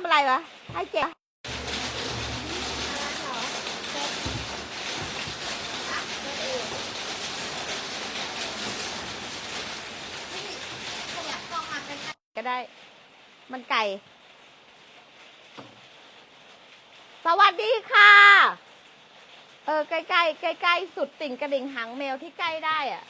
ำอะไรวะ ให้เจ๊ก็ได้ มันไก่ สวัสดีค่ะ เออ ใกล้ใกล้ใกล้ใกล้ๆสุดติ่งกระดิ่งหางแมวที่ใกล้ได้อะ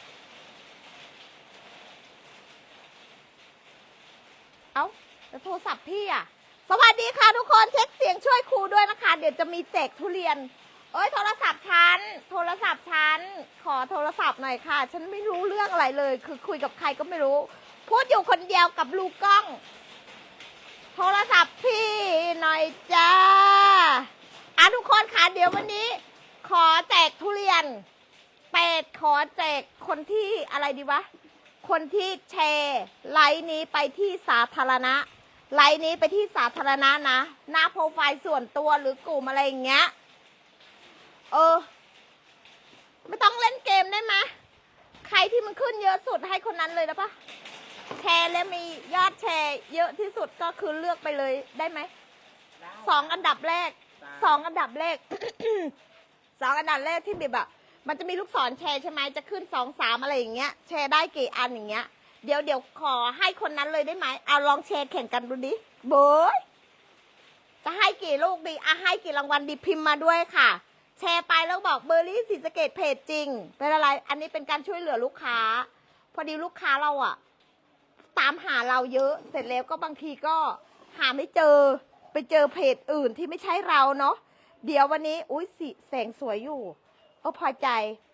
เอ้าแล้วโทรศัพท์พี่อะ สวัสดีค่ะทุกคนเช็คเสียงช่วยครูด้วยนะคะ เดี๋ยวจะมีแจกทุเรียน เอ้ยโทรศัพท์ฉันโทรศัพท์ฉันขอโทรศัพท์หน่อยค่ะ ฉันไม่รู้เรื่องอะไรเลย คือคุยกับใครก็ไม่รู้ พูดอยู่คนเดียวกับลูกกล้อง โทรศัพท์พี่หน่อยจ้าอะทุกคนค่ะเดี๋ยววันนี้ ขอแจกทุเรียนเป็ดขอแจกคนที่อะไรดีวะคนที่แชร์ไลน์นี้ไปที่สาธารณะ ไลน์นี้ไปที่สาธารณะนะ หน้าโปรไฟล์ส่วนตัวหรือกลุ่มอะไรอย่างเงี้ย เออ ไม่ต้องเล่นเกมได้ไหมใครที่มันขึ้นเยอะสุดให้คนนั้นเลยนะปะแชร์แล้วมียอดแชร์ เยอะที่สุดก็คือเลือกไปเลยได้ไหม สองอันดับแรก สองอันดับแรก สองอันดับแรกที่แบบมันจะมีลูกศรแชร์ใช่ไหมจะขึ้นสองสามอะไรอย่างเงี้ย แชร์ได้กี่อันอย่างเงี้ย เดี๋ยวเดี๋ยวขอให้คนนั้นเลยได้ไหมเอาลองแชร์แข่งกันดูดิเบยจะให้กี่ลูกดีอะให้กี่รางวัลดีพิมพ์มาด้วยค่ะ แชร์ไปแล้วบอกเบอร์รี่สีสเกตเพจจริง เป็นอะไร อันนี้เป็นการช่วยเหลือลูกค้า พอดีลูกค้าเราอะตามหาเราเยอะ เสร็จแล้วก็บางทีก็หาไม่เจอ ไปเจอเพจอื่นที่ไม่ใช่เราเนาะ เดี๋ยววันนี้ อุ้ยสีแสงสวยอยู่เออพอใจ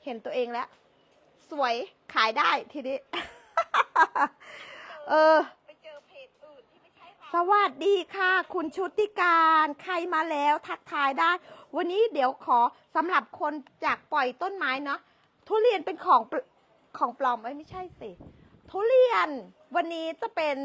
เห็นตัวเองแล้ว สวยขายได้ทีนี้ เออสวัสดีค่ะ คุณชุติการใครมาแล้วทักทายได้ วันนี้เดี๋ยวขอสำหรับคนจากปล่อยต้นไม้เนาะทุเรียนเป็นของปลของปลอมเอ้ยไม่ใช่สิ ทุเรียนวันนี้จะเป็น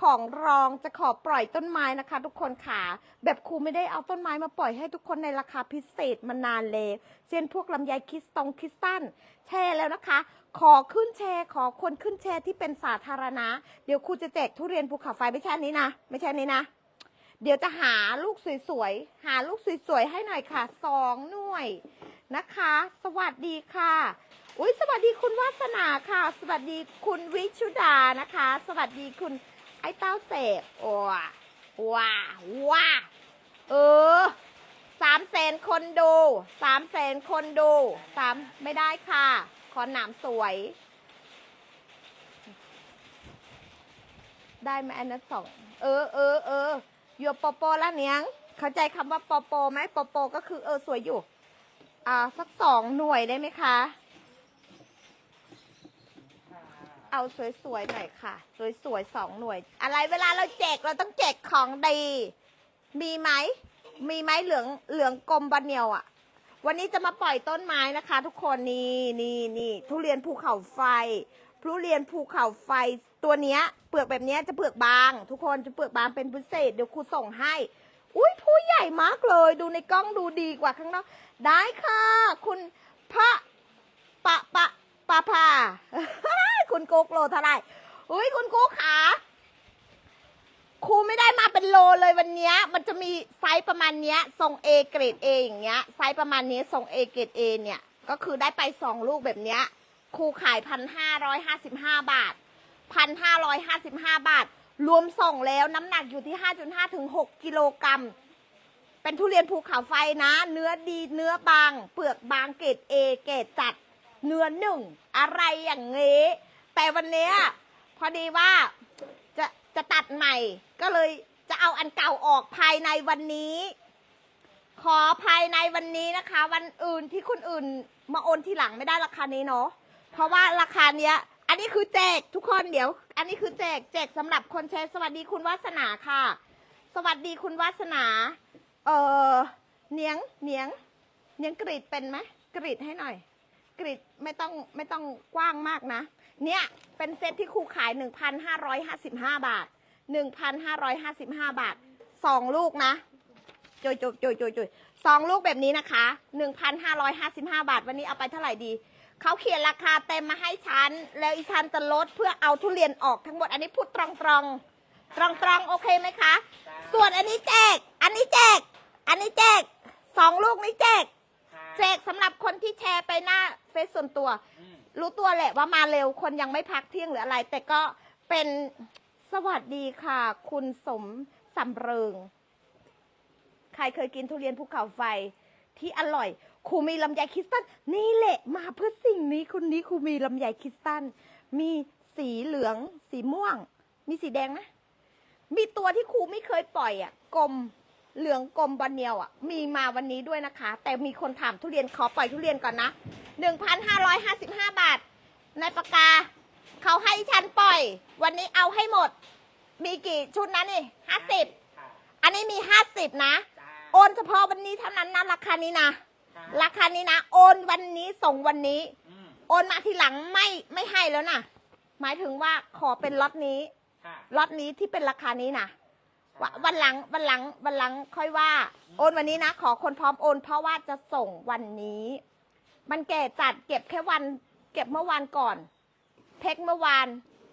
ของรองจะขอปล่อยต้นไม้นะคะ ทุกคนค่ะแบบครูไม่ได้เอาต้นไม้มาปล่อยให้ทุกคนในราคาพิเศษมานานเลยเช่นพวกลำไยคริสตงคริสตันแชร์แล้วนะคะ ขอขึ้นแชร์ ขอคนขึ้นแชร์ที่เป็นสาธารณะ เดี๋ยวครูจะแจกทุเรียนภูเขาไฟไม่ใช่นี้นะ ไม่ใช่นี้นะ เดี๋ยวจะหาลูกสวยๆ หาลูกสวยๆ ให้หน่อยค่ะสองหน่วยนะคะ สวัสดีค่ะอุ้ยสวัสดีคุณวาสนาค่ะ สวัสดีคุณวิชุดานะคะ สวัสดีคุณไอ้เต้าเสกว้าว้าว้าเออสามแสนคนดูสามแสนคนดูสามไม่ได้ค่ะ ขอหนามสวย ได้ไหมอันนั้นสอง เออเออเออโยปอปอละเนียง เข้าใจคำว่าปอปอไหมปอปอก็คือเออสวยอยู่ อ่า สักสองหน่วยได้ไหมคะ เอาสวยๆหน่อยค่ะ สวยๆสองหน่วย อะไรเวลาเราแจกเราต้องแจกของดี มีไหม มีไหมเหลืองเหลืองกลมบานเนียวอะ่ะ วันนี้จะมาปล่อยต้นไม้นะคะ ทุกคนนี่นี่นี่ทุเรียนภูเขาไฟทุเรียนภูเขาไฟตัวเนี้ย เปลือกแบบเนี้ยจะเปลือกบาง ทุกคนจะเปลือกบางเป็นพิเศษเดี๋ยวครูส่งให้ อุ้ยผู้ใหญ่มากเลย ดูในกล้องดูดีกว่าข้างนอกได้ค่ะ คุณพระปะปะปะพาคุณกุ๊กโลเท่าไหร่อุ้ยคุณกุ๊กขา ครูไม่ได้มาเป็นโลเลยวันเนี้ยมันจะมีไซส์ประมาณเนี้ยทรง A เกรด A อย่างเงี้ยไซส์ประมาณนี้ทรง A เกรด A เนี่ยก็คือได้ไปสองลูกแบบเนี้ยครูขายพันห้าร้อยห้าสิบห้าบาทพันห้าร้อยห้าสิบห้าบาท รวมส่งแล้วน้ำหนักอยู่ที่ห้าจุดห้าถึงหกกิโลกรัมเป็นทุเรียนภูเขาไฟนะ เนื้อดีเนื้อบาง เปลือกบางเกรดเอเกรดจัด เนื้อหนึ่งอะไรอย่างงี้แต่วันเนี้ยพอดีว่า จะตัดใหม่ ก็เลยจะเอาอันเก่าออกภายในวันนี้ ขอภายในวันนี้นะคะ วันอื่นที่คนอื่นมาโอนทีหลังไม่ได้ราคานี้เนาะเพราะว่าราคาเนี้ย อันนี้คือแจกทุกคนเดี๋ยว อันนี้คือแจกแจกสำหรับคนแชร์สวัสดีคุณวาสนาค่ะ สวัสดีคุณวาสนา เออเนียงเนียงเนียงกรีดเป็นไหมกรีดให้หน่อยกรีดไม่ต้องไม่ต้องกว้างมากนะ เนี่ยเป็นเซตที่ครูขาย 1,555 บาท 1,555 บาทสองลูกนะจุยจุยจุยจุยจุยสองลูกแบบนี้นะคะ 1,555 บาท วันนี้เอาไปเท่าไหร่ดี เขาเขียนราคาเต็มมาให้ฉัน แล้วอีฉันจะลดเพื่อเอาทุเรียนออกทั้งหมด อันนี้พูดตรงๆตรองตรองโอเคไหมคะ ส่วนอันนี้แจก อันนี้แจก อันนี้แจกสองลูกนี้แจกแจกสำหรับคนที่แชร์ไปหน้าเฟซส่วนตัว รู้ตัวแหละว่ามาเร็วคนยังไม่พักเที่ยงหรืออะไร แต่ก็เป็นสวัสดีค่ะ คุณสมสำเริง ใครเคยกินทุเรียนภูเขาไฟที่อร่อยครูมีลำไยคริสตัลนี่แหละมาเพื่อสิ่งนี้คุณนี้ครูมีลำไยคริสตัลมีสีเหลือง สีม่วง มีสีแดงนะมีตัวที่ครูไม่เคยปล่อยอะกลม เหลืองกลมบอลเนียวอะ มีมาวันนี้ด้วยนะคะ แต่มีคนถามทุเรียนขอปล่อยทุเรียนก่อนนะ 1,555 บาท ในปากกา เขาให้ฉันปล่อย วันนี้เอาให้หมด มีกี่ชุดนะนี่ห้าสิบค่ะอันนี้มีห้าสิบนะจ้าโอนเฉพาะวันนี้เท่านั้นนะราคานี้นะค่ะราคานี้นะ โอนวันนี้ส่งวันนี้อืมโอนมาทีหลังไม่ไม่ให้แล้วนะหมายถึงว่าขอเป็นล็อตนี้ค่ะล็อตนี้ที่เป็นราคานี้นะ ว,วันหลังวันหลังวันหลังค่อยว่า โอนวันนี้นะ ขอคนพร้อมโอน เพราะว่าจะส่งวันนี้ มันแก่จัดเก็บแค่วัน เก็บเมื่อวานก่อนเพ็กเมื่อวาน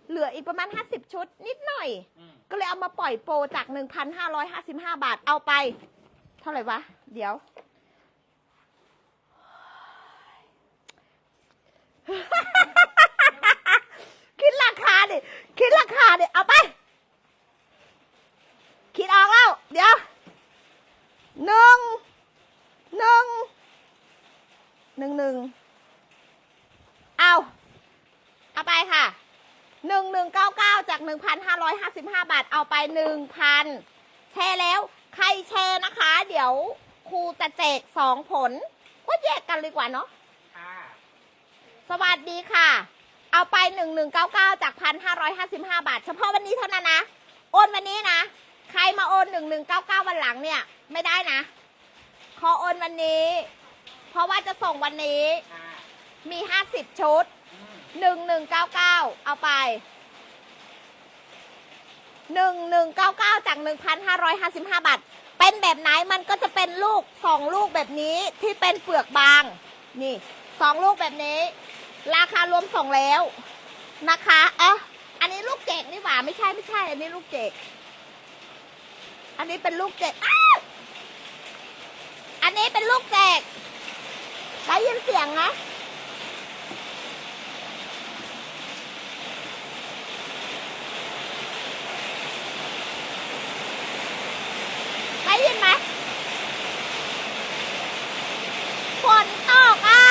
เหลืออีกประมาณ 50 ชุด นิดหน่อยอก็เลยเอามาปล่อยโปรจาก 1,555 บาทเอาไป เท่าไหร่วะ เดี๋ยวคิดราคาดิ คิดราคาดิ เอาไป คิดออกแล้ว เดี๋ยวหนึ่งหนึ่งหนึ่งหนึ่งเอาเอาไปค่ะหนึ่งหนึ่งเก้าเก้าจากหนึ่งพันห้าร้อยห้าสิบห้าบาทเอาไปหนึ่งพันแชร์แล้ว ใครแชร์นะคะ เดี๋ยวครูจะแจกสองผล ก็แยกกันเลยกว่าเนาะค่ะสวัสดีค่ะ เอาไปหนึ่งหนึ่งเก้าเก้าจากพันห้าร้อยห้าสิบห้าบาท เฉพาะวันนี้เท่านั้นนะ โอนวันนี้นะ ใครมาโอนหนึ่งหนึ่งเก้าเก้าวันหลังเนี่ย ไม่ได้นะ ขอโอนวันนี้ เพราะว่าจะส่งวันนี้ค่ะมีห้าสิบชุดอืมหนึ่งหนึ่งเก้าเก้าเอาไปหนึ่งหนึ่งเก้าเก้าจากหนึ่งพันห้าร้อยห้าสิบห้าบาท เป็นแบบไหนมันก็จะเป็นลูกสองลูกแบบนี้ที่เป็นเปลือกบาง นี่สองลูกแบบนี้ ราคารวมส่งแล้วนะคะ เอะอันนี้ลูกเจกนี่หว่าไม่ใช่ไม่ใช่ อันนี้ลูกเจก อันนี้เป็นลูกเจกอ,อันนี้เป็นลูกเจกได้ยินเสียงไหม ได้ยินไหมฝนตกอะ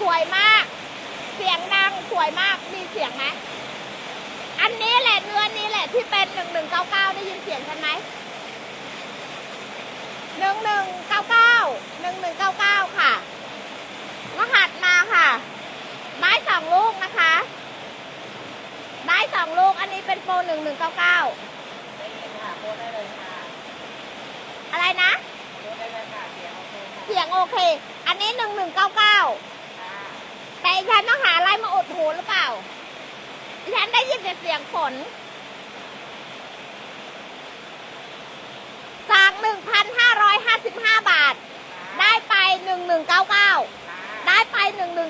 ส วยมาก เสียงดังสวยมากมีเสียงไหมอันนี้แหละเนื้อนี้แหละที่เป็นหนึ่งหนึ่งเก้าเก้าได้ยินเสียงกันไหมหนึ่งหนึ่งเก้าเก้าหนึ่งหนึ่งเก้าเก้าค่ะ รหัสมาค่ะ ไม้สองลูกนะคะได้สองลูกอันนี้เป็นโปรหนึ่งหนึ่งเก้าเก้าได้ยินค่ะโพสได้เลยค่ะอะไรนะโพสได้เลยค่ะเสียงโอเคค่ะเสียงโอเค อันนี้หนึ่งหนึ่งเก้าเก้าค่ะ แต่อีฉันต้องหาอะไรมาอุดหูหรือเปล่าดิฉันได้ยินแต่เสียงฝนจาก1,555บาท ได้ไป1199ค่ะได้ไป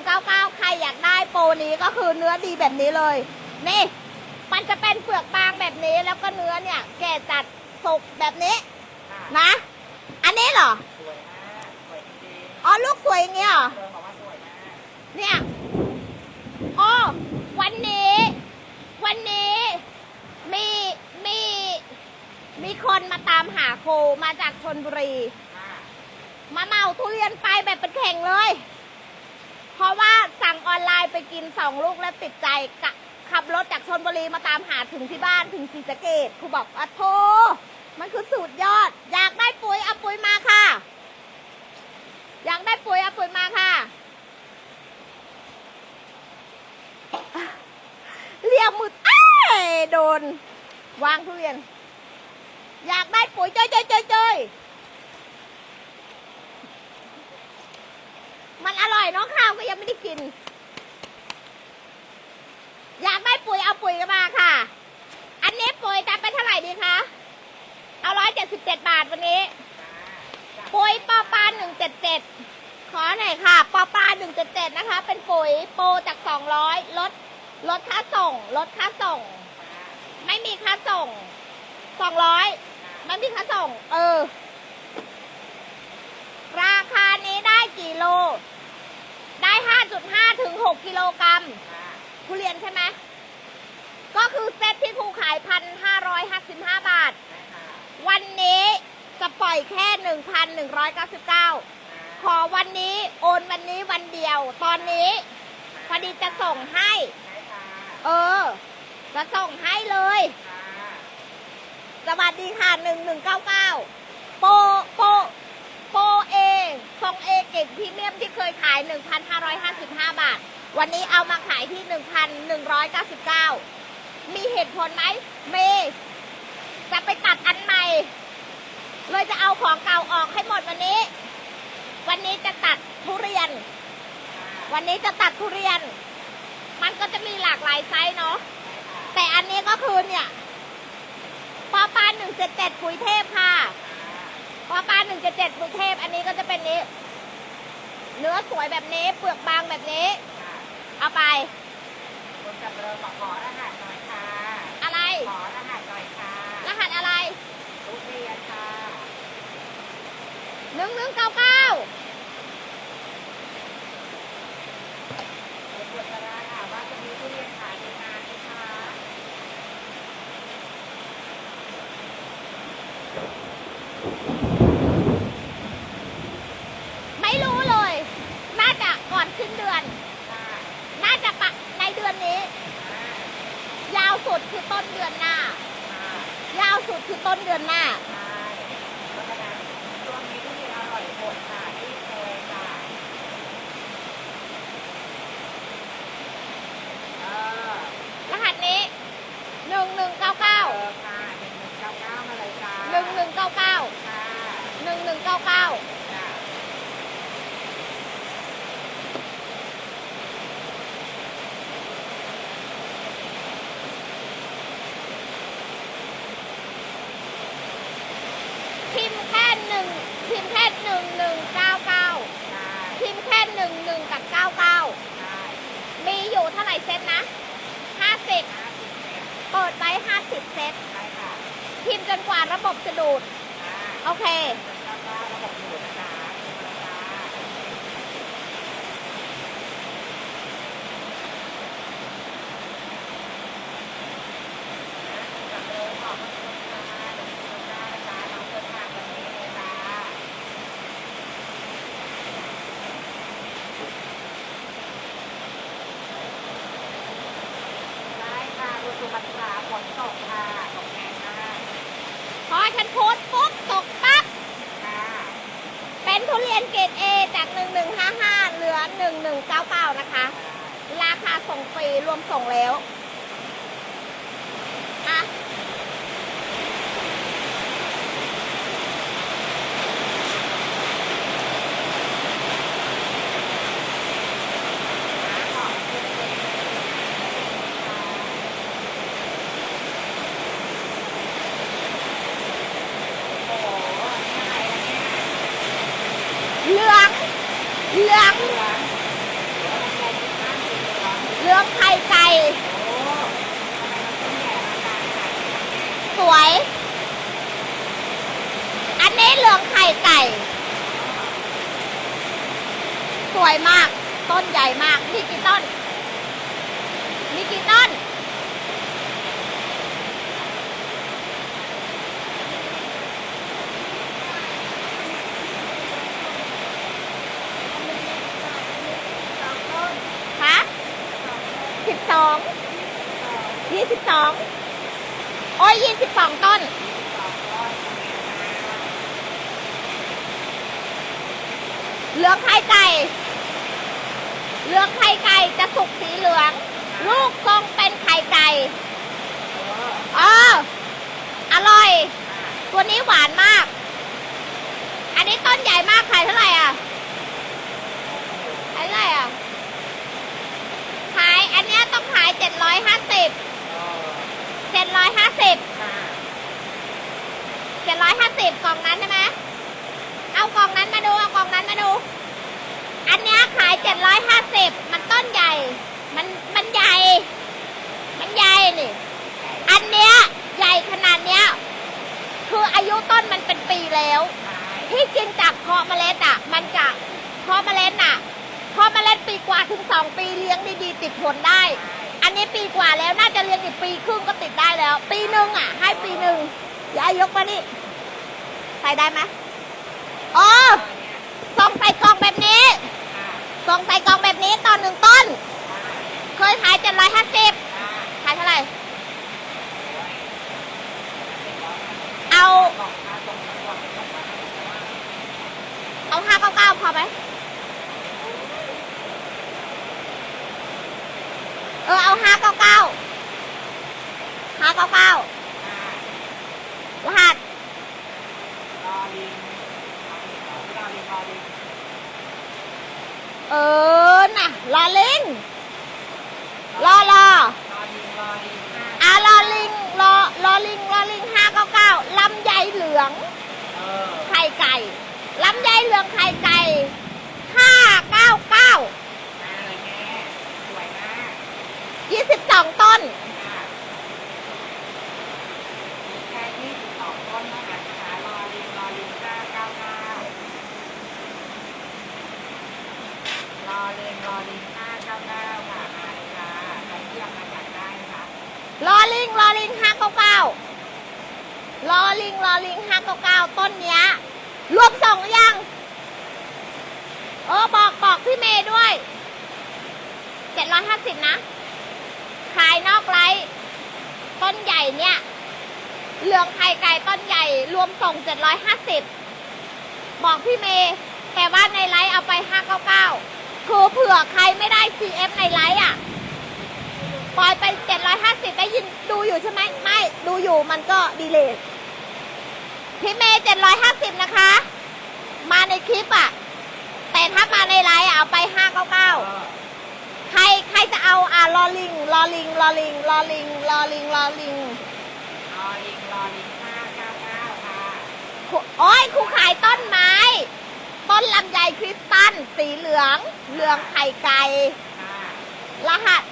1199ใครอยากได้โปรนี้ก็คือเนื้อดีแบบนี้เลย นี่ มันจะเป็นเปลือกบางแบบนี้แล้วก็เนื้อเนี่ย แก่จัดสุกแบบนี้ค่ะนะ อันนี้เหรอสวยมากสวยจริงอ๋อ ลูกสวยอย่างเงี้ยเหรอๆ เนี่ยอ๋อวันนี้ วันนี้มีมีมีคนมาตามหาโคมาจากชนบุรี มาเมาทุเรียนไปแบบเป็นแข่งเลย เพราะว่าสั่งออนไลน์ไปกินสองลูกแล้วติดใจกะขับรถจากชนบุรีมาตามหาถึงที่บ้านถึงศรีสะเกดครูบอกอะโทมันคือสูตรยอด อยากได้ปุ๋ยเอาปุ๋ยมาค่ะ อยากได้ปุ๋ยเอาปุ๋ยมาค่ะ ยวมืดอ้ายโดน วางทุเรียน อยากได้ปุ๋ยเจยเจยเจยเจยมันอร่อยเนาะข้าวก็ยังไม่ได้กิน อยากได้ปุ๋ยเอาปุ๋ยมาค่ะ อันนี้ปุ๋ยจะเป็นเท่าไหร่ดีคะ เอาร้อยเจ็ดสิบเจ็ดบาทวันนี้ ปุ๋ยปอปลาหนึ่งเจ็ดเจ็ดขอหน่อยค่ะ ปอปลาหนึ่งเจ็ดเจ็ดนะคะ เป็นปุ๋ยโปรจากสองร้อยลด ลดค่าส่ง ลดค่าส่ง ไม่มีค่าส่งสองร้อยไม่มีค่าส่ง เออ ราคานี้ได้กี่โล ได้ห้าจุดห้าถึงหกกิโลกรัมจ้าทุเรียนใช่ไหมก็คือเซตที่ครูขายพันห้าร้อยห้าสิบห้าบาท วันนี้จะปล่อยแค่หนึ่งพันหนึ่งร้อยเก้าสิบเก้าขอวันนี้โอนวันนี้วันเดียว ตอนนี้พอดีจะส่งให้ เออ จะส่งให้เลยค่ะสวัสดีค่ะหนึ่งหนึ่งเก้าเก้าโปโปโปเอทรงเอเก่งพรีเมียมที่เคยขายหนึ่งพันห้าร้อยห้าสิบห้าบาท วันนี้เอามาขายที่หนึ่งพันหนึ่งร้อยเก้าสิบเก้ามีเหตุผลไหมมีจะไปตัดอันใหม่ เลยจะเอาของเก่าออกให้หมดวันนี้ วันนี้จะตัดทุเรียน วันนี้จะตัดทุเรียน มันก็จะมีหลากหลายไซส์เนาะ แต่อันนี้ก็คือเนี่ยปอปลาหนึ่งเจ็ดเจ็ดปุ๋ยเทพค่ะปอปลาหนึ่งเจ็ดเจ็ดปุ๋ยเทพ อันนี้ก็จะเป็นนี้ เนื้อสวยแบบนี้ เปลือกบางแบบนี้ เอาไปคุณจำเริญขอขอรหัสหน่อยค่ะ อะไร ขอรหัสหน่อยค่ะ รหัสอะไรทุเรียนค่ะหนึ่งหนึ่งเก้าเก้า 50 เซตใช่ค่ะพิมพ์จนกว่าระบบจะดูด โอเค สิบสองโอ้ยยี่สิบสองต้น เหลืองไข่ไก่ เหลืองไข่ไก่จะสุกสีเหลือง ลูกทรงเป็นไข่ไก่เอออร่อย ตัวนี้หวานมาก อันนี้ต้นใหญ่มากขายเท่าไหร่อะขายเท่าไหร่อะขายอันนี้ต้องขายเจ็ดร้อยห้าสิบิบกล่องนั้นใช่ไหมเอากล่องนั้นมาดูเอากล่องนั้นมาดู อันเนี้ยขายเจ็ดร้อยห้าสิบมันต้นใหญ่ มันมันใหญ่ มันใหญ่นี่อันเนี้ยใหญ่ขนาดเนี้ย คืออายุต้นมันเป็นปีแล้ว ที่กินจากเพาะเมล็ดอะ มันจะเพาะเมล็ดอะเพาะเมล็ดปีกว่าถึงสองปีเลี้ยงดีๆติดผลได้ อันนี้ปีกว่าแล้วน่าจะเลี้ยงอีกปีครึ่งก็ติดได้แล้ว ปีหนึ่งอะ ให้ปีหนึ่งอย่ายยกมานี่ ใส่ได้ไหมอ๋อส่งใส่กล่องแบบนี้ส่งใส่กล่องแบบนี้ตอนหนึ่งต้น เคยขายเจ็ดร้อยห้าสิบขายเท่าไหร่ เอา เอาห้าเก้าเก้าพอไหม เออ เอาห้าเก้าเก้าห้าเก้าเก้ารหัส เออ น่ะ รอลิง รอรออ่ารอลิง รอ รอลิง รอลิงห้าเก้าเก้าลำไยเหลือง ไข่ไก่ ลำไยเหลืองไข่ไก่ห้าเก้าเก้ายี่สิบสองต้น รอเลงรอลิงห้าเก้าเก้าค่ะมาเลยค่ะใครที่อยากมาอยากได้นะคะ รอลิง รอลิงห้าเก้าเก้ารอลิง รอลิงห้าเก้าเก้าต้นเนี้ย รวมส่งหรือยัง เออ บอกบอกพี่เมย์ด้วยเจ็ดร้อยห้าสิบนะ ขายนอกไลท์ต้นใหญ่เนี่ย เหลืองไข่ไก่ต้นใหญ่ รวม ส่งเจ็ดร้อยห้าสิบอกพี่เมย์แต่ว่าในไลท์เอาไปห้าเก้าเก้าคือเผื่อใครไม่ได้ CF ในไลท์อะ ปล่อยไปเจ็ดร้อยห้าสิบได้ยินดูอยู่ใช่ไหม ไม่ ดูอยู่มันก็ดีเลยพี่เมย์เจ็ดร้อยห้าสิบนะคะ มาในคลิปอะ แต่ถ้ามาในไลน์เอาไปห้าเก้าเก้าใครใครจะเอาอะรอลิงรอลิงรอลิงรอลิงรอลิงรอลิงรอลิงรอลิงห้าเก้าเก้าค่ะ ครู โอ้ยครูขายต้นไม้ ต้นลำไยคริสตัลสีเหลือง เหลืองไข่ไก่ รหัส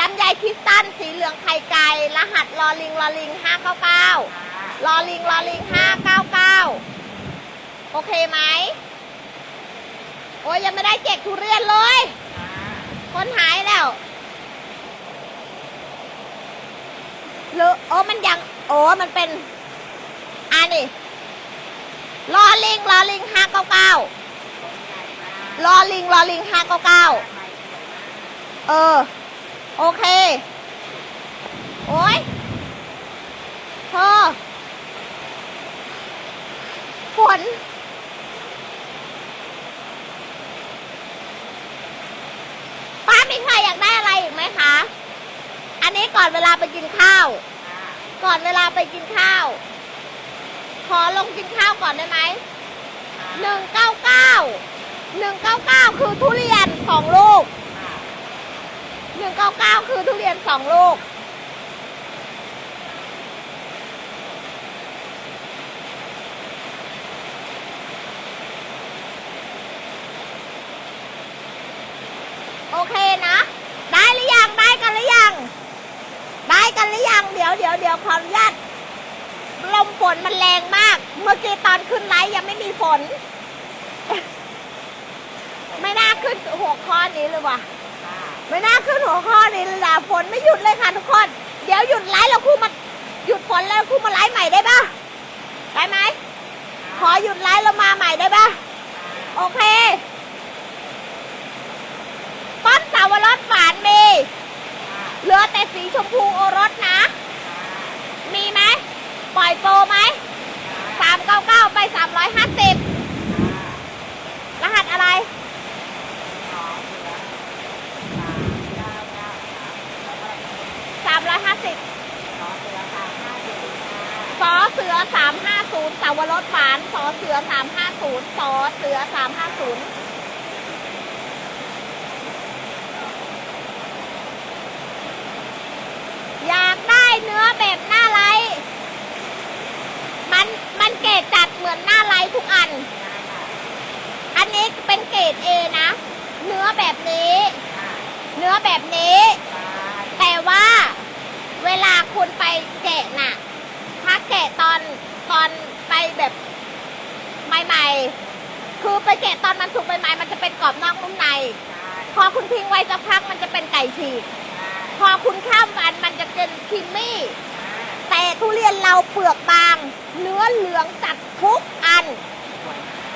ลำไยคริสตัลสีเหลืองไข่ไก่ รหัสลอลิงลอลิงห้าเก้าเก้าลอลิงลอลิงห้าเก้าเก้าโอเคไหม โอ้ยยังไม่ได้เก็บทุเรียนเลยค่ะคนหายแล้วหรือโอ้มันยัง โอ้มันเป็นอันนี้ ลอลิงลอลิงห้าเก้าเก้าลอลิงลอลิงห้าเก้าเก้าเออ โอเค โอ้ยเธอฝนป้ามีใครอยากได้อะไรอีกไหมคะ อันนี้ก่อนเวลาไปกินข้าว ก่อนเวลาไปกินข้าว อลงกินข้าวก่อนได้ไหมหนึ่งเก้าเก้าหนึ่งเก้าเก้าคือทุเรียนสองลูกหนึ่งเก้าเก้าคือทุเรียนสองลูก โอเคนะ ได้หรือยัง ได้กันหรือยัง ได้กันหรือยัง เดี๋ยวเดี๋ยวเดี๋ยวขออนุญาต ลมฝนมันแรงมาก เมื่อกี้ตอนขึ้นไลฟ์ยังไม่มีฝน ไม่น่าขึ้นหัวข้อนี้เลยว่ะ ไม่น่าขึ้นหัวข้อนี้เลยล่ะฝนไม่หยุดเลยค่ะทุกคน เดี๋ยวหยุดไลฟ์แล้วครูมาหยุดฝนแล้วครูมาไลฟ์ใหม่ได้ปะได้ไหมขอหยุดไลฟ์แล้วมาใหม่ได้ปะโอเคต้นสาวรสฝานมีเหลือแต่สีชมพูโอรสนะ มีไหม ปล่อยโปรไหมสามเก้าเก้าไปสามร้อยห้าสิบรหัสอะไรสามร้อยห้าสิบสอเสือสามห้าสิบค่ะสอเสือสามห้าศูนย์สาวรสฝานสอเสือสามห้าศูนย์สอเสือสามห้าศูนย์อยากได้เนื้อแบ บหน้าไลท์มันมันเกะจัดเหมือนทุกอัน อันนี้เป็นเกรด A นะ เนื้อแบบนี้ เนื้อแบบนี้ แต่ว่าเวลาคุณไปแกะน่ะ ถ้าแกะตอนตอนไปแบบใหม่ๆ คือไปแกะตอนมันสุกใหม่ๆ มันจะเป็นกรอบนอกนุ่มใน พอคุณทิ้งไว้สักพักมันจะเป็นไก่ฉีก พอคุณข้ามวันมันจะเป็นครีมมี่ แต่ทุเรียนเราเปลือกบาง เนื้อเหลืองจัดทุกอัน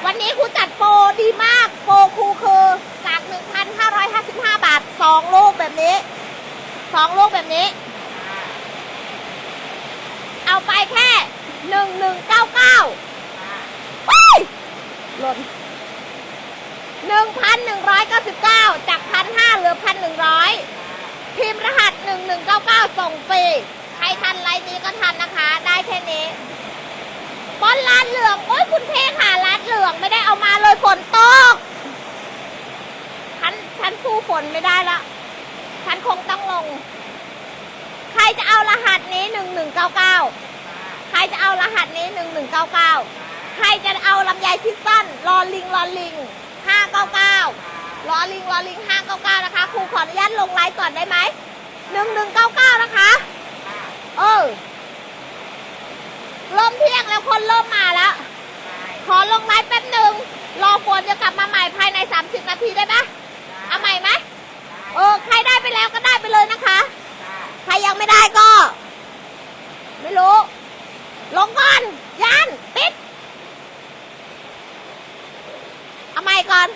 วันนี้ครูจัดโปรดีมาก โปรครูคือจาก 1,555 บาท 2 ลูกแบบนี้ 2 ลูกแบบนี้ เอาไปแค่ 1199ค่ะว้ายหล่น1,199 จาก 1,500เหลือ 1,100 พิมพ์รหัส 1199 ส่งฟรี ใครทันไลน์นี้ก็ทันนะคะ ได้แค่นี้ บอลร้านเหลืองโอ้ยคุณเทค่ะร้านเหลืองไม่ได้เอามาเลยฝนตกฉันฉันสู้ฝนไม่ได้ละฉันคงต้องลง ใครจะเอารหัสนี้1199ใครจะเอารหัสนี้1199ใครจะเอาลำไยคิดสั้นรอลิงรอลิง599รอลิงรอลิง599นะคะครูขออนุญาตลงไลน์ก่อนได้ไหม1199นะคะ เออ เริ่มเที่ยงแล้วคนเริ่มมาแล้ว ขอลงไลน์แป๊บหนึ่งรอฝนจะกลับมาใหม่ภายใน 30 นาทีได้ไหมเอาใหม่ไหมเออใครได้ไปแล้วก็ได้ไปเลยนะคะ ใครยังไม่ได้ก็ ไม่รู้ ลงก่อนยันปิดเอาใหม่ก่อน